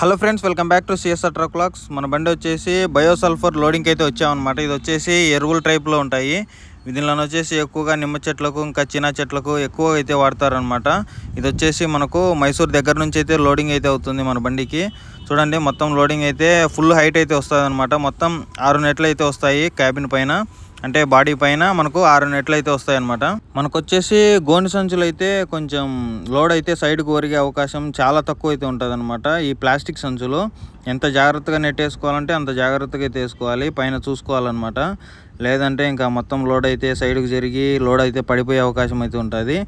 Hello friends welcome back to CSR truck locks మన బండి వచ్చేసి బయోసల్ఫర్ లోడింగ్కి అయితే వచ్చామన్నమాట. ఇది వచ్చేసి ఎరువుల టైప్లో ఉంటాయి. దీనిలో వచ్చేసి ఎక్కువగా నిమ్మ చెట్లకు ఇంకా చిన్న చెట్లకు ఎక్కువ అయితే వాడతారనమాట ఇది వచ్చేసి మనకు మైసూర్ దగ్గర నుంచి అయితే లోడింగ్ అయితే అవుతుంది మన బండికి. చూడండి మొత్తం లోడింగ్ అయితే ఫుల్ హైట్ అయితే వస్తుంది మొత్తం ఆరు నెట్లు అయితే వస్తాయి క్యాబిన్ పైన. అంటే బాడీ పైన మనకు ఆరు నెట్లు అయితే వస్తాయి అనమాట మనకు వచ్చేసి గోని సంచులు అయితే కొంచెం లోడ్ అయితే సైడ్కి ఒరిగే అవకాశం చాలా తక్కువ అయితే ఉంటుంది ఈ ప్లాస్టిక్ సంచులు. ఎంత జాగ్రత్తగా నెట్టేసుకోవాలంటే అంత జాగ్రత్తగా అయితే వేసుకోవాలి పైన చూసుకోవాలన్నమాట. లేదంటే ఇంకా మొత్తం లోడ్ అయితే సైడ్కి జరిగి లోడ్ అయితే పడిపోయే అవకాశం అయితే ఉంటుంది.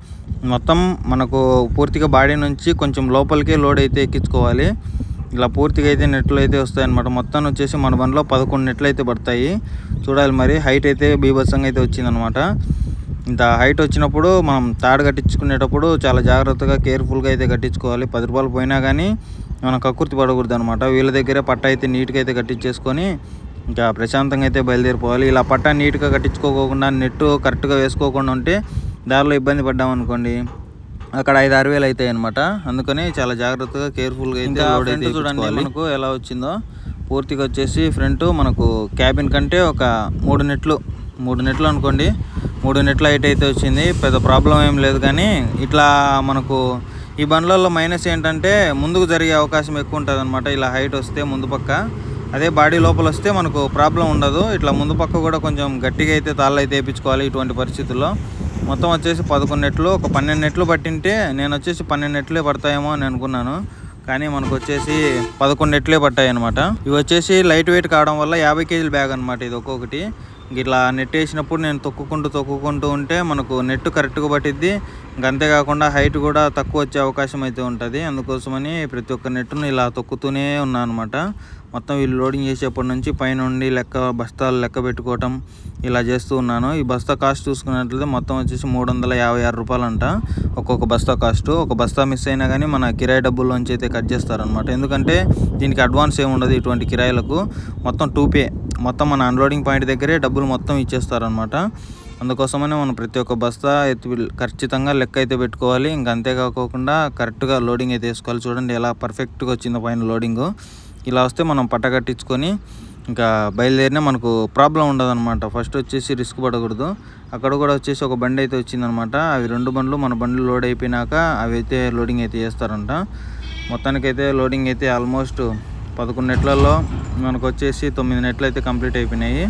మొత్తం మనకు పూర్తిగా బాడీ నుంచి కొంచెం లోపలికే లోడ్ అయితే ఎక్కించుకోవాలి. ఇలా పూర్తిగా అయితే నెట్లు అయితే వస్తాయి అనమాట మొత్తం వచ్చేసి మన బండిలో పదకొండు నెట్లు అయితే పడతాయి. చూడాలి మరి. హైట్ అయితే బీభత్సంగా అయితే వచ్చిందనమాట ఇంత హైట్ వచ్చినప్పుడు మనం తాడు కట్టించుకునేటప్పుడు చాలా జాగ్రత్తగా కేర్ఫుల్గా అయితే కట్టించుకోవాలి. పది రూపాయలు పోయినా కానీ మనం కక్కుర్తి పడకూడదు అనమాట వీళ్ళ దగ్గరే పట్ట అయితే నీట్గా అయితే కట్టించేసుకొని ఇంకా ప్రశాంతంగా అయితే బయలుదేరిపోవాలి. ఇలా పట్ట నీట్గా కట్టించుకోకుండా నెట్ కరెక్ట్గా వేసుకోకుండా ఉంటే దారిలో ఇబ్బంది పడ్డామనుకోండి. అక్కడ ఐదు ఆరు వేలు అవుతాయి అనమాట అందుకని చాలా జాగ్రత్తగా కేర్ఫుల్గా అయితే లోడ్ అయితే చూడండి మనకు ఎలా వచ్చిందో. పూర్తిగా వచ్చేసి ఫ్రంట్ మనకు క్యాబిన్ కంటే ఒక మూడు నెట్లు మూడు నెట్లు అనుకోండి. మూడు నెట్ల హైట్ అయితే వచ్చింది. పెద్ద ప్రాబ్లం ఏం లేదు కానీ ఇట్లా మనకు ఈ బండ్లలో మైనస్ ఏంటంటే ముందుకు జరిగే అవకాశం ఎక్కువ ఉంటుంది అనమాట ఇలా హైట్ వస్తే ముందు పక్క. అదే బాడీ లోపల వస్తే మనకు ప్రాబ్లం ఉండదు. ఇట్లా ముందు పక్క కూడా కొంచెం గట్టిగా అయితే తాళ్ళు అయితే వేయించుకోవాలి ఇటువంటి పరిస్థితుల్లో. మొత్తం వచ్చేసి పదకొండు నెట్లు ఒక పన్నెండు నెట్లు పట్టింటే నేను వచ్చేసి పన్నెండు నెట్లే పడతాయేమో అని అనుకున్నాను. కానీ మనకు వచ్చేసి పదకొండు నెట్లే పట్టాయి అనమాట ఇవి వచ్చేసి లైట్ వెయిట్ కావడం వల్ల యాభై కేజీల బ్యాగ్ అనమాట ఇది ఒక్కొక్కటి. ఇట్లా నెట్ వేసినప్పుడు నేను తొక్కుకుంటూ తొక్కుకుంటూ ఉంటే మనకు నెట్ కరెక్ట్గా పట్టిద్ది. ఇంక అంతేకాకుండా హైట్ కూడా తక్కువ వచ్చే అవకాశం అయితే ఉంటుంది. అందుకోసమని ప్రతి ఒక్క నెట్ను ఇలా తొక్కుతూనే ఉన్నాను అనమాట మొత్తం వీళ్ళు లోడింగ్ చేసేప్పటి నుంచి పైనుండి లెక్క బస్తాలు లెక్క పెట్టుకోవటం ఇలా చేస్తూ ఉన్నాను. ఈ బస్తా కాస్ట్ చూసుకున్నట్లయితే మొత్తం వచ్చేసి మూడు వందల యాభై ఆరు రూపాయలంట. ఒక్కొక్క బస్తా కాస్ట్. ఒక బస్తా మిస్ అయినా కానీ మన కిరాయి డబ్బుల్లోంచి అయితే కట్ చేస్తారనమాట ఎందుకంటే దీనికి అడ్వాన్స్ ఏమి ఉండదు ఇటువంటి కిరాయిలకు. మొత్తం టూ పే మొత్తం మన అన్లోడింగ్ పాయింట్ దగ్గరే డబ్బులు మొత్తం ఇచ్చేస్తారనమాట అందుకోసమనే మనం ప్రతి ఒక్క బస్తా ఎత్తి ఖచ్చితంగా లెక్క అయితే పెట్టుకోవాలి. ఇంకా అంతేకాకుండా కరెక్ట్గా లోడింగ్ అయితే వేసుకోవాలి. చూడండి ఎలా పర్ఫెక్ట్గా వచ్చిందో పైన లోడింగ్ ఇలా వస్తే మనం పట్టకట్టించుకొని ఇంకా బయలుదేరినా మనకు ప్రాబ్లం ఉండదు అనమాట ఫస్ట్ వచ్చేసి రిస్క్ పడకూడదు. అక్కడ కూడా వచ్చేసి ఒక బండి అయితే వచ్చిందనమాట అవి రెండు బండ్లు మన బండ్లు లోడ్ అయిపోయినాక అవి అయితే లోడింగ్ అయితే చేస్తారంట. మొత్తానికైతే లోడింగ్ అయితే ఆల్మోస్ట్ పదకొండు నెట్లలో మనకు వచ్చేసి తొమ్మిది నెట్లు అయితే కంప్లీట్ అయిపోయినాయి.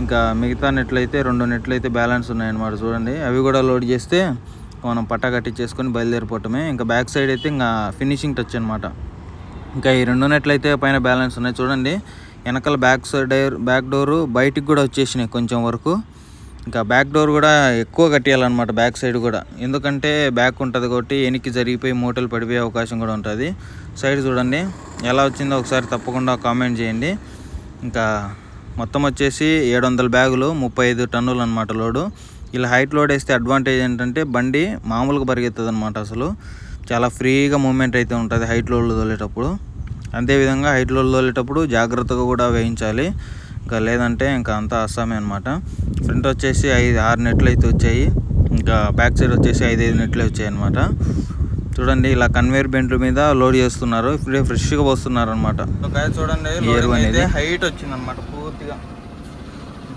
ఇంకా మిగతా నెట్లు అయితే రెండు నెట్లు అయితే బ్యాలెన్స్ ఉన్నాయన్నమాట చూడండి. అవి కూడా లోడ్ చేస్తే మనం పట్టా కట్టించేసుకొని బయలుదేరిపోవటమే. ఇంకా బ్యాక్ సైడ్ అయితే ఇంకా ఫినిషింగ్ టచ్ అనమాట ఇంకా ఈ రెండు నెట్లు అయితే పైన బ్యాలెన్స్ ఉన్నాయి చూడండి. వెనకాల బ్యాక్ సైడ్ బ్యాక్ డోరు బయటికి కూడా వచ్చేసినాయి కొంచెం వరకు. ఇంకా బ్యాక్ డోర్ కూడా ఎక్కువ కట్టేయాలన్నమాట బ్యాక్ సైడ్ కూడా. ఎందుకంటే బ్యాక్ ఉంటుంది కాబట్టి వెనక్కి జరిగిపోయి మూటలు పడిపోయే అవకాశం కూడా ఉంటుంది. సైడ్ చూడండి ఎలా వచ్చిందో ఒకసారి తప్పకుండా కామెంట్ చేయండి. ఇంకా మొత్తం వచ్చేసి ఏడు వందల బ్యాగులు ముప్పై ఐదు టన్నులు అనమాట లోడు. ఇలా హైట్ లోడ్ వేస్తే అడ్వాంటేజ్ ఏంటంటే బండి మామూలుగా పరిగెత్తది అనమాట అసలు. చాలా ఫ్రీగా మూమెంట్ అయితే ఉంటుంది హైట్ లోడ్లు తోలేటప్పుడు. అంతేవిధంగా హైట్ లోడ్లు తోలేటప్పుడు జాగ్రత్తగా కూడా వేయించాలి. ఇంకా లేదంటే ఇంకా అంతా అస్సామే అనమాట ఫ్రంట్ వచ్చేసి ఐదు ఆరు నెట్లు అయితే వచ్చాయి. ఇంకా బ్యాక్ సైడ్ వచ్చేసి ఐదు ఐదు నెట్లు వచ్చాయి అనమాట చూడండి ఇలా కన్వేర్ బెంట్ల మీద లోడ్ చేస్తున్నారు. ఇప్పుడే ఫ్రెష్గా పోస్తున్నారు అనమాట చూడండి హైట్ వచ్చింది అనమాట పూర్తిగా.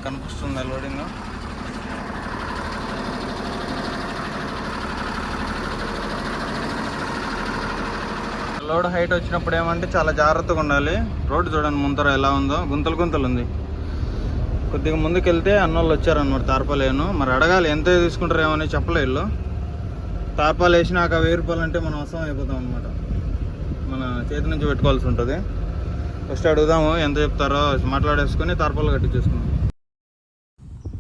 కనిపిస్తుంది లోడింగ్ లోడ్ హైట్ వచ్చినప్పుడు ఏమంటే చాలా జాగ్రత్తగా ఉండాలి. రోడ్డు చూడండి ముందర ఎలా ఉందో. గుంతలు గుంతలు ఉంది. కొద్దిగా ముందుకెళ్తే అన్నోళ్ళు వచ్చారనమాట తార్పాలేను. మరి అడగాలి ఎంత తీసుకుంటారు ఏమని చెప్పలే వీళ్ళు. తార్పాలు వేసినాక వెయ్యి రూపాయలు అంటే మనం అవసరం అయిపోతాం అనమాట మన చేతి నుంచి పెట్టుకోవాల్సి ఉంటుంది. ఫస్ట్ అడుగుదాము ఎంత చెప్తారో. మాట్లాడేసుకొని తార్పాలు కట్టించేసుకుందాం.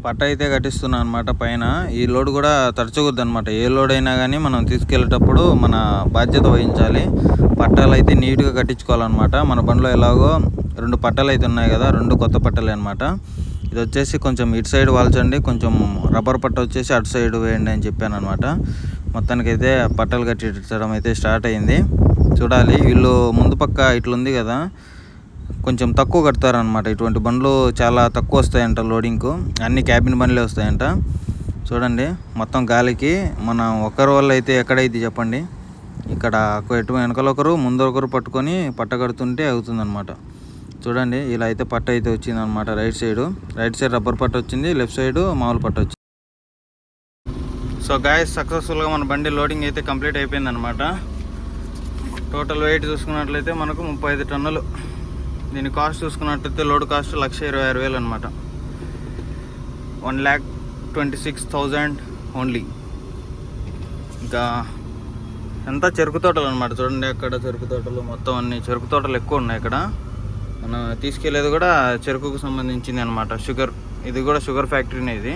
పట్ట అయితే కట్టిస్తున్నాం అనమాట పైన. ఈ లోడ్ కూడా తరచకూడదు అనమాట ఏ లోడ్ అయినా కానీ మనం తీసుకెళ్ళేటప్పుడు మన బాధ్యత వహించాలి. పట్టాలు అయితే నీట్గా కట్టించుకోవాలన్నమాట. మన బండిలో ఎలాగో రెండు పట్టాలు అయితే ఉన్నాయి కదా రెండు కొత్త పట్టాలే అనమాట ఇది వచ్చేసి కొంచెం ఇటు సైడ్ వాల్చండి కొంచెం రబ్బర్ పట్ట వచ్చేసి అటు సైడ్ వేయండి అని చెప్పాను అనమాట మొత్తానికైతే పట్టాలు కట్టించడం అయితే స్టార్ట్ అయింది. చూడాలి వీళ్ళు ముందు పక్క ఇట్లుంది కదా కొంచెం తక్కువ కడతారనమాట ఇటువంటి బండ్లు చాలా తక్కువ వస్తాయంట లోడింగ్కు. అన్ని క్యాబిన్ బండ్లే వస్తాయంట. చూడండి మొత్తం గాలికి మనం ఒకరి వల్ల అయితే ఎక్కడైతే చెప్పండి? ఇక్కడ ఎటు వెనకాల ఒకరు ముందు ఒకరు పట్టుకొని పట్ట కడుతుంటే అవుతుందన్నమాట. చూడండి ఇలా అయితే పట్ట అయితే వచ్చింది అనమాట right side. Right side rubber పట్ట వచ్చింది లెఫ్ట్ సైడ్ మామూలు పట్ట వచ్చింది. సో గాయస్ సక్సెస్ఫుల్గా మన బండి లోడింగ్ అయితే కంప్లీట్ అయిపోయింది అనమాట టోటల్ వెయిట్ చూసుకున్నట్లయితే మనకు ముప్పై ఐదు టన్నులు. దీని కాస్ట్ చూసుకున్నట్లయితే లోడ్ కాస్ట్ లక్ష ఇరవై ఆరు వేలు అనమాట one lakh twenty six thousand only. ఇంకా ఎంత చెరుకు తోటలు అనమాట చూడండి అక్కడ చెరుకు తోటలు మొత్తం అన్ని చెరుకు తోటలు ఎక్కువ ఉన్నాయి ఇక్కడ. మనం తీసుకెళ్ళేది కూడా చెరుకుకు సంబంధించింది అనమాట షుగర్ ఇది కూడా షుగర్ ఫ్యాక్టరీనే ఇది.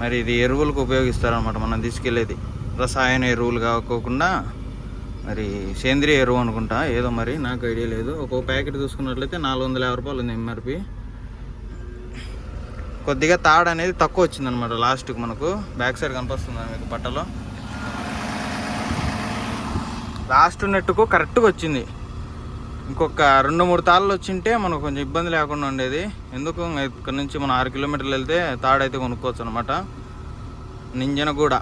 మరి ఇది ఎరువులకు ఉపయోగిస్తారనమాట మనం తీసుకెళ్ళేది. రసాయన ఎరువులు కాకోకుండా మరి సేంద్రియ ఎరువు అనుకుంటా ఏదో మరి. నాకు ఐడియా లేదు. ఒక్కో ప్యాకెట్ చూసుకున్నట్లయితే నాలుగు వందల యాభై రూపాయలు ఉంది ఎంఆర్పి. కొద్దిగా తాడు అనేది తక్కువ వచ్చిందనమాట లాస్ట్కి మనకు. బ్యాక్ సైడ్ కనిపిస్తుంది మీకు బట్టలో? లాస్ట్ నెట్టుకు కరెక్ట్గా వచ్చింది. ఇంకొక రెండు మూడు తాళ్ళు వచ్చింటే మనకు కొంచెం ఇబ్బంది లేకుండా ఉండేది. ఎందుకు? ఇక్కడ నుంచి మనం ఆరు కిలోమీటర్లు వెళ్తే తాడైతే కొనుక్కోవచ్చు అనమాట నింజనగూడ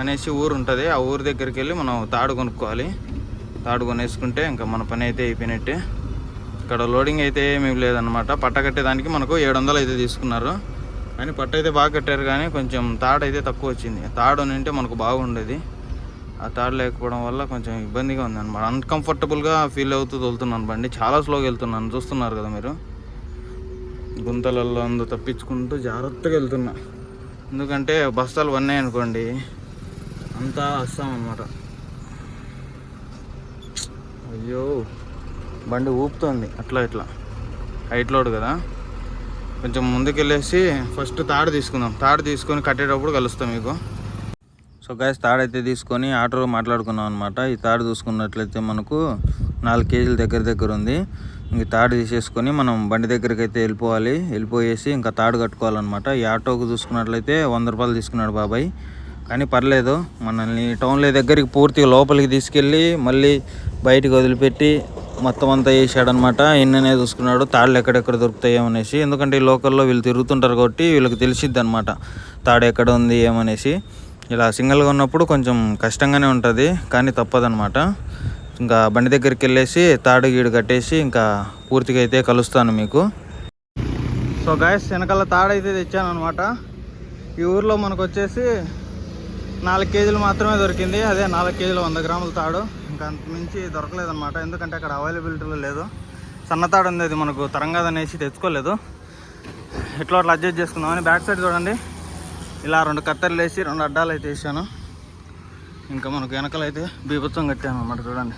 అనేసి ఊరు ఉంటుంది. ఆ ఊరు దగ్గరికి వెళ్ళి మనం తాడు కొనుక్కోవాలి. తాడు కొనేసుకుంటే ఇంకా మన పని అయితే అయిపోయినట్టే. ఇక్కడ లోడింగ్ అయితే ఏమీ లేదనమాట పట్ట కట్టేదానికి మనకు ఏడు వందలు అయితే తీసుకున్నారు. కానీ పట్ట అయితే బాగా కట్టారు కానీ కొంచెం తాడు అయితే తక్కువ వచ్చింది. తాడు ఉంటే మనకు బాగుండేది. ఆ తాడు లేకపోవడం వల్ల కొంచెం ఇబ్బందిగా ఉంది అనమాట అన్కంఫర్టబుల్గా ఫీల్ అవుతూ తోలుతున్నాను బండి. చాలా స్లోగా వెళ్తున్నాను. చూస్తున్నారు కదా మీరు? గుంతలలో అందు తప్పించుకుంటూ జాగ్రత్తగా వెళ్తున్నా. ఎందుకంటే బస్తాలు ఉన్నాయి అనుకోండి అంతా వస్తామన్నమాట అయ్యో బండి ఊపుతోంది. అట్లా ఇట్లా. హైట్ లోడ్ కదా. కొంచెం ముందుకెళ్ళేసి ఫస్ట్ తాడు తీసుకుందాం. తాడు తీసుకొని కట్టేటప్పుడు కలుస్తాం మీకు. సో గాయస్ తాడు అయితే తీసుకొని ఆటో మాట్లాడుకున్నాం అనమాట ఈ తాడు చూసుకున్నట్లయితే మనకు నాలుగు కేజీల దగ్గర దగ్గర ఉంది. ఇంక తాడు తీసేసుకొని మనం బండి దగ్గరికి అయితే వెళ్ళిపోవాలి. వెళ్ళిపోయేసి ఇంకా తాడు కట్టుకోవాలన్నమాట. ఈ ఆటోకు చూసుకున్నట్లయితే వంద రూపాయలు తీసుకున్నాడు బాబాయ్. కానీ పర్లేదు మనల్ని టౌన్లో దగ్గరికి పూర్తిగా లోపలికి తీసుకెళ్ళి మళ్ళీ బయటికి వదిలిపెట్టి మొత్తం అంతా వేసాడనమాట ఎన్ననే చూసుకున్నాడు తాళ్ళు ఎక్కడెక్కడ దొరుకుతాయో అనేసి. ఎందుకంటే ఈ లోకల్లో వీళ్ళు తిరుగుతుంటారు కాబట్టి వీళ్ళకి తెలిసిద్ది అనమాట తాడు ఎక్కడ ఉంది ఏమనేసి. ఇలా సింగిల్గా ఉన్నప్పుడు కొంచెం కష్టంగానే ఉంటుంది కానీ తప్పదనమాట ఇంకా బండి దగ్గరికి వెళ్ళేసి తాడు గీడు కట్టేసి ఇంకా పూర్తిగా అయితే కలుస్తాను మీకు. సో గాయస్ వెనకాల తాడు అయితే తెచ్చాను అనమాట ఈ ఊర్లో మనకు వచ్చేసి నాలుగు కేజీలు మాత్రమే దొరికింది. అదే నాలుగు కేజీలు వంద గ్రాముల తాడు. ఇంకా అంత మించి దొరకలేదన్నమాట. ఎందుకంటే అక్కడ అవైలబిలిటీలో లేదు. సన్న తాడు ఉంది అది మనకు తరంగాదనేసి తెచ్చుకోలేదు. ఎట్లా అట్లా అడ్జస్ట్ చేసుకుందామని బ్యాక్ సైడ్ చూడండి. ఇలా రెండు కత్తెరలు వేసి రెండు అడ్డాలు అయితే వేసాను. ఇంకా మనకు వెనకలైతే అయితే బీభత్సం కట్టాను అనమాట చూడండి.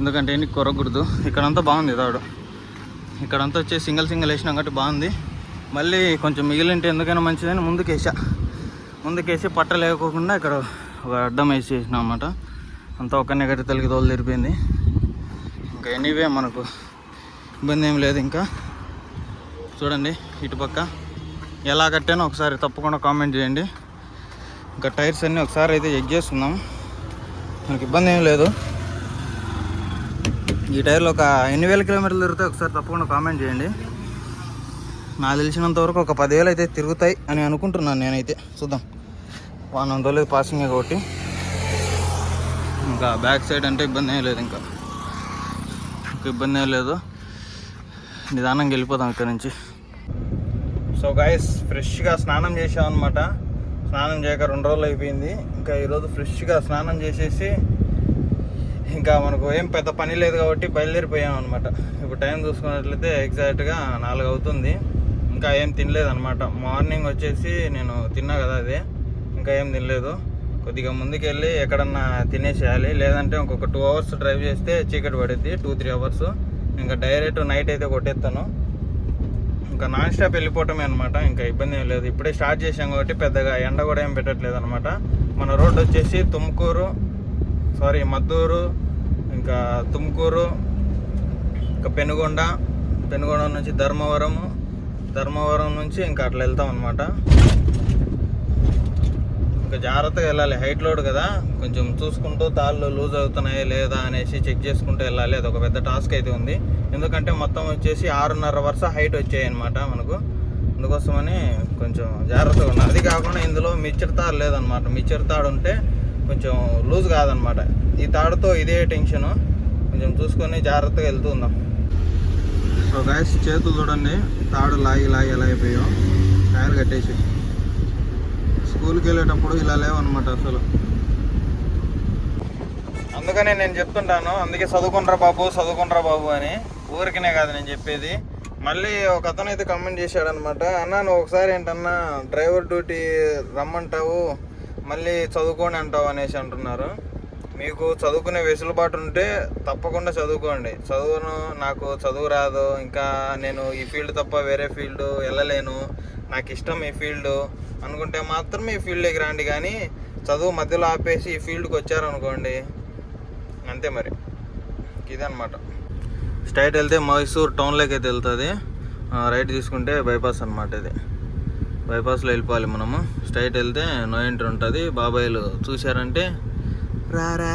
ఎందుకంటే ఎన్ని కొరకూడదు. ఇక్కడంతా బాగుంది తాడు ఇక్కడంతా వచ్చి సింగిల్ సింగిల్ వేసినాం కాబట్టి బాగుంది. మళ్ళీ కొంచెం మిగిలింటే ఎందుకైనా మంచిదని ముందుకు వేసా ముందుకేసి పట్ట లేకోకుండా ఇక్కడ ఒక అడ్డం వేసి వేసినాం అనమాట అంతా ఒక నెగటి తలికి తోలు తెరిపోయింది ఇంకా ఎనీవే మనకు ఇబ్బంది ఏం లేదు ఇంకా. చూడండి ఇటుపక్క ఎలా కట్టానో ఒకసారి తప్పకుండా కామెంట్ చేయండి. ఇంకా టైర్స్ అన్నీ ఒకసారి అయితే చెక్ చేస్తున్నాం. మనకి ఇబ్బంది ఏం లేదు. ఈ టైర్లు ఒక ఎన్ని వేల కిలోమీటర్లు తిరుగుతాయి ఒకసారి తప్పకుండా కామెంట్ చేయండి. నాకు తెలిసినంత వరకు ఒక పదివేలు అయితే తిరుగుతాయి అని అనుకుంటున్నాను నేనైతే. చూద్దాం. వంద రోజులు పాసింగ్ కాబట్టి. ఇంకా బ్యాక్ సైడ్ అంటే ఇబ్బంది ఏం లేదు ఇంకా. ఇంకా ఇబ్బంది ఏం లేదు. నిదానంగా వెళ్ళిపోతాం ఇక్కడ నుంచి. సో గాయస్ ఫ్రెష్గా స్నానం చేసాం అనమాట స్నానం చేయక రెండు రోజులు అయిపోయింది. ఇంకా ఈరోజు ఫ్రెష్గా స్నానం చేసేసి ఇంకా మనకు ఏం పెద్ద పని లేదు కాబట్టి బయలుదేరిపోయాం అనమాట ఇప్పుడు టైం చూసుకున్నట్లయితే ఎగ్జాక్ట్గా నాలుగు అవుతుంది. ఇంకా ఏం తినలేదన్నమాట. మార్నింగ్ వచ్చేసి నేను తిన్నా కదా అదే. ఇంకా ఏం తినలేదు. కొద్దిగా ముందుకెళ్ళి ఎక్కడన్నా తినేసేయాలి. లేదంటే ఇంకొక టూ అవర్స్ డ్రైవ్ చేస్తే చీకటి పడుద్ది. Two three hours. ఇంకా డైరెక్ట్ నైట్ అయితే కొట్టేస్తాను. ఇంకా నాన్ స్టాప్ వెళ్ళిపోవటమే అనమాట ఇంకా ఇబ్బంది ఏం లేదు. ఇప్పుడే స్టార్ట్ చేసాం కాబట్టి పెద్దగా ఎండ కూడా ఏం పెట్టట్లేదు అనమాట మన రోడ్డు వచ్చేసి తుమ్కూరు సారీ మద్దూరు ఇంకా తుమ్కూరు ఇంకా పెనుగొండ పెనుగొండ నుంచి ధర్మవరము ధర్మవరం నుంచి ఇంకా అట్లా వెళ్తాం అనమాట ఇంకా జాగ్రత్తగా వెళ్ళాలి. హైట్ లోడ్ కదా. కొంచెం చూసుకుంటూ తాళ్ళు లూజ్ అవుతున్నాయి లేదా అనేసి చెక్ చేసుకుంటూ వెళ్ళాలి. అది ఒక పెద్ద టాస్క్ అయితే ఉంది. ఎందుకంటే మొత్తం వచ్చేసి ఆరున్నర వరుస హైట్ వచ్చాయి అనమాట మనకు. అందుకోసమని కొంచెం జాగ్రత్తగా ఉండాలి. అది కాకుండా ఇందులో మిచ్చర్ తాడు లేదనమాట మిక్చర్ తాడు ఉంటే కొంచెం లూజ్ కాదనమాట ఈ తాడుతో ఇదే టెన్షన్ కొంచెం చూసుకొని జాగ్రత్తగా వెళ్తూ ఉందాం. సో గాయస్ చేతులు చూడండి. తాడు లాగి లాగి ఎలా అయిపోయాం. టైర్ కట్టేసి. స్కూల్కి వెళ్ళేటప్పుడు ఇలా లేవన్నమాట అసలు. అందుకనే నేను చెప్తుంటాను అందుకే చదువుకుంటారా బాబు చదువుకుంటారా బాబు అని. ఊరికనే కాదు నేను చెప్పేది. మళ్ళీ ఒక అతను అయితే కమెంట్ చేశాడు అనమాట అన్న నువ్వు ఒకసారి ఏంటన్నా డ్రైవర్ డ్యూటీ రమ్మంటావు మళ్ళీ చదువుకోండి అంటావు అనేసి అంటున్నారు. మీకు చదువుకునే వెసులుబాటు ఉంటే తప్పకుండా చదువుకోండి. చదువును నాకు చదువు రాదు. ఇంకా నేను ఈ ఫీల్డ్ తప్ప వేరే ఫీల్డ్ వెళ్ళలేను. నాకు ఇష్టం ఈ ఫీల్డ్. అనుకుంటే మాత్రం ఈ ఫీల్డ్కి రండి. కానీ చదువు మధ్యలో ఆపేసి ఈ ఫీల్డ్కి వచ్చారనుకోండి. అంతే మరి. ఇదనమాట స్ట్రైట్ వెళ్తే మైసూర్ టౌన్లోకి అయితే వెళ్తుంది. రైట్ తీసుకుంటే బైపాస్ అనమాట ఇది. బైపాస్లో వెళ్ళిపోవాలి మనము. స్ట్రైట్ వెళ్తే నో ఎంట్రీ ఉంటుంది. బాబాయిలు చూశారంటే రారా.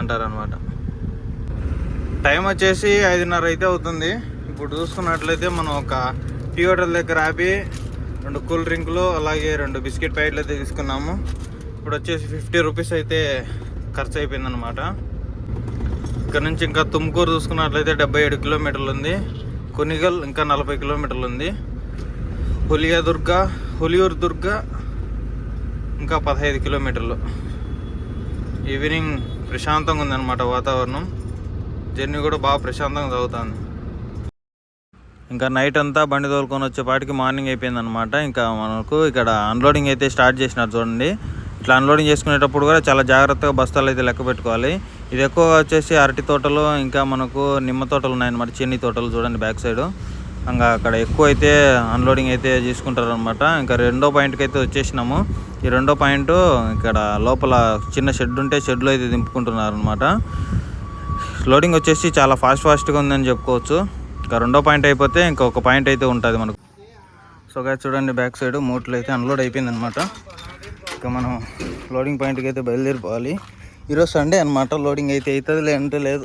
అంటారనమాట టైం వచ్చేసి ఐదున్నర అయితే అవుతుంది. ఇప్పుడు చూసుకున్నట్లయితే మనం ఒక టీ హోటల్ దగ్గర ఆపి రెండు కూల్ డ్రింకులు అలాగే రెండు బిస్కెట్ ప్యాకెట్లు అయితే తీసుకున్నాము. ఇప్పుడు వచ్చేసి ఫిఫ్టీ రూపీస్ అయితే ఖర్చు అయిపోయిందనమాట ఇక్కడ నుంచి ఇంకా తుమ్కూరు చూసుకున్నట్లయితే డెబ్బై ఏడు కిలోమీటర్లు ఉంది. కొనిగల్ ఇంకా నలభై కిలోమీటర్లు ఉంది. హులియా దుర్గ హులియూర్ దుర్గ ఇంకా పదహైదు కిలోమీటర్లు. ఈవినింగ్ ప్రశాంతంగా ఉందన్నమాట వాతావరణం. జర్నీ కూడా బాగా ప్రశాంతంగా సాగుతుంది. ఇంకా నైట్ అంతా బండి తోలుకొని వచ్చేపాటికి మార్నింగ్ అయిపోయింది అనమాట ఇంకా మనకు ఇక్కడ అన్లోడింగ్ అయితే స్టార్ట్ చేసినారు చూడండి. ఇట్లా అన్లోడింగ్ చేసుకునేటప్పుడు కూడా చాలా జాగ్రత్తగా బస్తాలు అయితే లెక్క పెట్టుకోవాలి. ఇది ఎక్కువగా వచ్చేసి అరటి తోటలు ఇంకా మనకు నిమ్మ తోటలు ఉన్నాయన్నమాట చిన్ని తోటలు చూడండి బ్యాక్ సైడ్. ఇంకా అక్కడ ఎక్కువ అయితే అన్లోడింగ్ అయితే చేసుకుంటారు అనమాట ఇంకా రెండో పాయింట్కి అయితే వచ్చేసినాము. ఈ రెండో పాయింట్ ఇక్కడ లోపల చిన్న షెడ్ ఉంటే షెడ్లో అయితే దింపుకుంటున్నారు అనమాట లోడింగ్ వచ్చేసి చాలా ఫాస్ట్ ఫాస్ట్గా ఉందని చెప్పుకోవచ్చు. ఇంకా రెండో పాయింట్ అయిపోతే ఇంకొక పాయింట్ అయితే ఉంటుంది మనకు. సో గా చూడండి బ్యాక్ సైడ్ మూట్లు అయితే అన్లోడ్ అయిపోయింది అనమాట ఇంకా మనం లోడింగ్ పాయింట్కి అయితే బయలుదేరిపోవాలి. ఈరోజు సండే అనమాట లోడింగ్ అయితే అవుతుంది లేదంటే లేదు.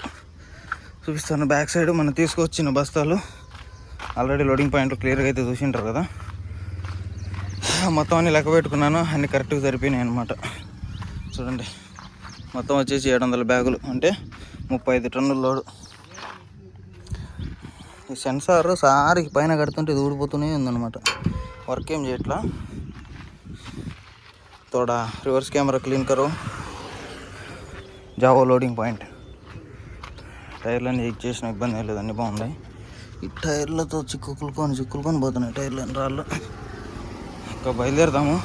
చూపిస్తాను బ్యాక్ సైడ్ మనం తీసుకొచ్చిన బస్తాలు. ఆల్రెడీ లోడింగ్ పాయింట్ క్లియర్గా అయితే చూసింటారు కదా. మొత్తం అన్ని లెక్క పెట్టుకున్నాను. అన్ని కరెక్ట్గా సరిపోయినాయి అనమాట చూడండి. మొత్తం వచ్చేసి ఏడు వందల బ్యాగులు. అంటే ముప్పై ఐదు టన్నుల లోడు. ఈ సెన్సార్ సారికి పైన కడుతుంటే ఇది ఊడిపోతూనే ఉందన్నమాట. వర్క్ ఏం చేయట్లా? తోడా రివర్స్ కెమెరా క్లీన్ కరు. జావో లోడింగ్ పాయింట్ టైర్లన్నీ చెక్ చేసిన ఇబ్బంది ఏం లేదు అన్నీ బాగున్నాయి. ఈ టైర్లతో చిక్కుకులుకొని చిక్కులుకొని పోతున్నాయి టైర్లు రాళ్ళు. ఇంకా బయలుదేరుదాము